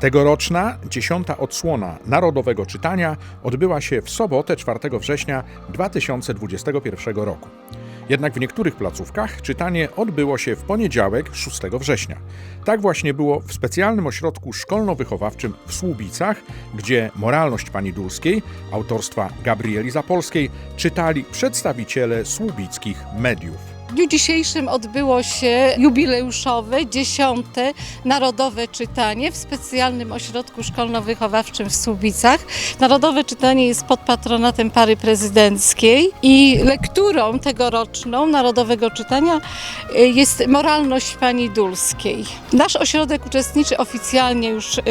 Tegoroczna dziesiąta odsłona Narodowego Czytania odbyła się w sobotę 4 września 2021 roku. Jednak w niektórych placówkach czytanie odbyło się w poniedziałek 6 września. Tak właśnie było w specjalnym ośrodku szkolno-wychowawczym w Słubicach, gdzie Moralność Pani Dulskiej autorstwa Gabrieli Zapolskiej czytali przedstawiciele słubickich mediów. W dniu dzisiejszym odbyło się jubileuszowe, dziesiąte Narodowe Czytanie w specjalnym ośrodku szkolno-wychowawczym w Słubicach. Narodowe Czytanie jest pod patronatem pary prezydenckiej i lekturą tegoroczną Narodowego Czytania y, jest Moralność Pani Dulskiej. Nasz ośrodek uczestniczy oficjalnie już y,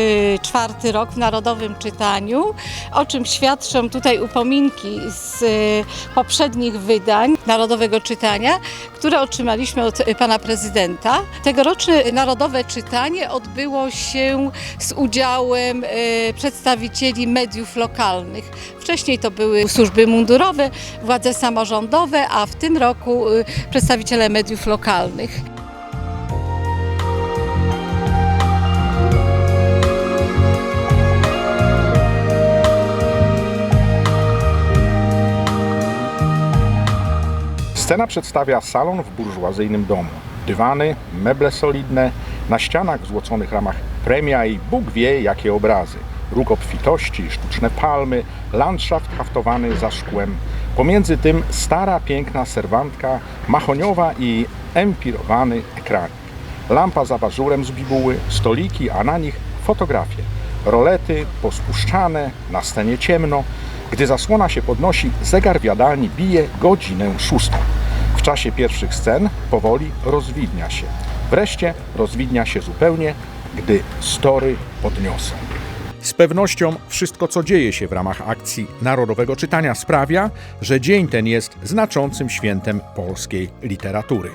czwarty rok w Narodowym Czytaniu, o czym świadczą tutaj upominki z y, poprzednich wydań Narodowego Czytania, które otrzymaliśmy od y, pana prezydenta. Tegoroczne Narodowe Czytanie odbyło się z udziałem y, przedstawicieli mediów lokalnych. Wcześniej to były służby mundurowe, władze samorządowe, a w tym roku y, przedstawiciele mediów lokalnych. Scena przedstawia salon w burżuazyjnym domu. Dywany, meble solidne, na ścianach w złoconych ramach premia i Bóg wie jakie obrazy. Róg obfitości, sztuczne palmy, landschaft haftowany za szkłem. Pomiędzy tym stara, piękna serwantka, mahoniowa i empirowany ekranik. Lampa za bażurem z bibuły, stoliki, a na nich fotografie. Rolety pospuszczane, na scenie ciemno. Gdy zasłona się podnosi, zegar w jadalni bije godzinę szóstą. W czasie pierwszych scen powoli rozwidnia się. Wreszcie rozwidnia się zupełnie, gdy story podniosą. Z pewnością wszystko, co dzieje się w ramach akcji Narodowego Czytania, sprawia, że dzień ten jest znaczącym świętem polskiej literatury.